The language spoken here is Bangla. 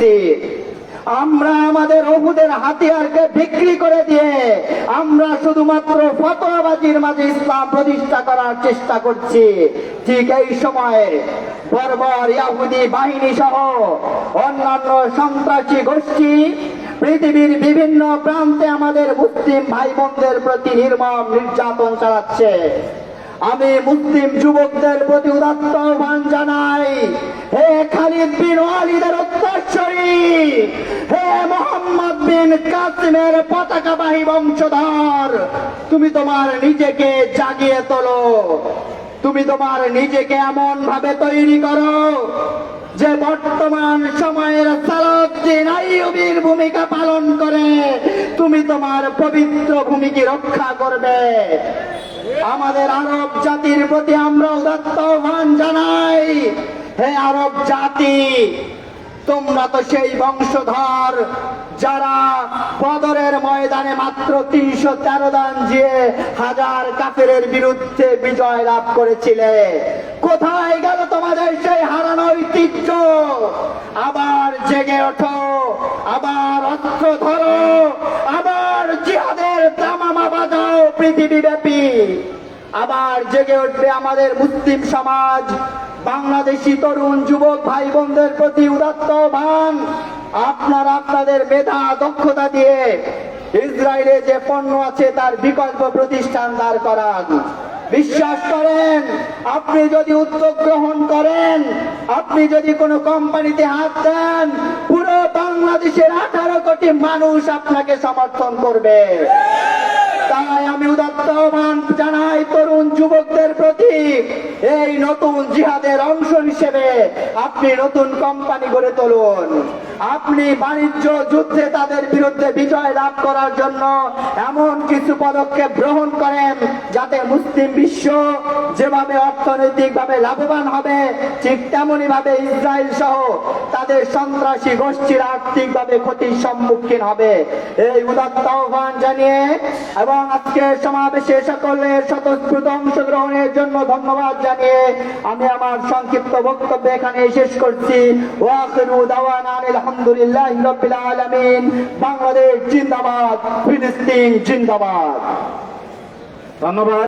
দিয়েছি আমরা আমাদের অহুদের হাতিয়ারকে বিক্রি করে দিয়ে আমরা শুধুমাত্র ফতোয়াবাজির মাঝে ইসলাম প্রতিষ্ঠা করার চেষ্টা করছি। ঠিক এই সময়ে বর্বর ইয়াহুদি বাহিনী সহ অন্যান্য সন্ত্রাসী গোষ্ঠী পৃথিবীর বিভিন্ন প্রান্তে আমাদের মুসলিম ভাই বোনদের প্রতি নির্মম নির্যাতন চালাচ্ছে। আমি মুসলিম যুবকদের প্রতি উদাত্ত আহ্বান জানাই। হে খালিদ বিন ওয়ালিদের উত্তরসূরি। হে মোহাম্মদ বিন কাসিমের পতাকাবাহী বংশধর, তুমি তোমার নিজেকে জাগিয়ে তোলো। তুমি তোমার নিজেকে এমন ভাবে তৈরি করো যে বর্তমান সময়ের সালাউদ্দিন আইয়ুবীর ভূমিকা পালন করে। তুমি তোমার পবিত্র ভূমিকে রক্ষা করবে। আমাদের আরব জাতির প্রতি আমরা উদাত্ত আহ্বান জানাই। হে আরব জাতি, তোমরা তো সেই বংশধর যারা বদরের ময়দানে মাত্র তিনশো তেরো দান দিয়ে হাজার কাফেরের বিরুদ্ধে বিজয় লাভ করেছিলে। কোথায় গেল তোমাদের সেই হারানো ঐতিহ্য? আবার জেগে ওঠো আবার অস্ত্র ধরো আবার জিহাদের দামামা বাজাও পৃথিবী ব্যাপী আবার জেগে উঠবে আমাদের মুসলিম সমাজ। বাংলাদেশি তরুণ, যুবক ভাই বোনদের প্রতি উদাত্ত ভান আপনারা আপনাদের মেধা, দক্ষতা দিয়ে ইসরায়েলে যে পণ্য আছে তার বিকল্প প্রতিষ্ঠান দাঁড় করান। বিশ্বাস করেন, আপনি যদি উদ্যোগ গ্রহণ করেন, আপনি যদি কোনো কোম্পানিতে হাত দেন, পুরো বাংলাদেশের আঠারো কোটি মানুষ আপনাকে সমর্থন করবে। আহ্বান জানাই তরুণ যুবকদের প্রতি এই নতুন জিহাদের অংশ হিসেবে আপনি নতুন কোম্পানি গড়ে তুলুন। আপনি বাণিজ্য যুদ্ধে তাদের বিরুদ্ধে বিজয় লাভ করার জন্য এমন কিছু পদক্ষেপ গ্রহণ করেন যাতে মুসলিম বিশ্ব যেভাবে অর্থনৈতিকভাবে লাভবান হবে, ঠিক তেমনি ভাবে ইসরায়েল সহ তাদের সন্ত্রাসী গোষ্ঠীর আর্থিকভাবে ক্ষতির সম্মুখীন হবে। এই উদাত্ত আহ্বান জানিয়ে এবং আজকে সমাবেশে সকলের স্বতঃস্ফূর্ত অংশগ্রহণের জন্য ধন্যবাদ জানিয়ে আমি আমার সংক্ষিপ্ত বক্তব্য এখানে শেষ করছি। বাংলাদেশ জিন্দাবাদ, ফিলিস্তিন জিন্দাবাদ। ধন্যবাদ।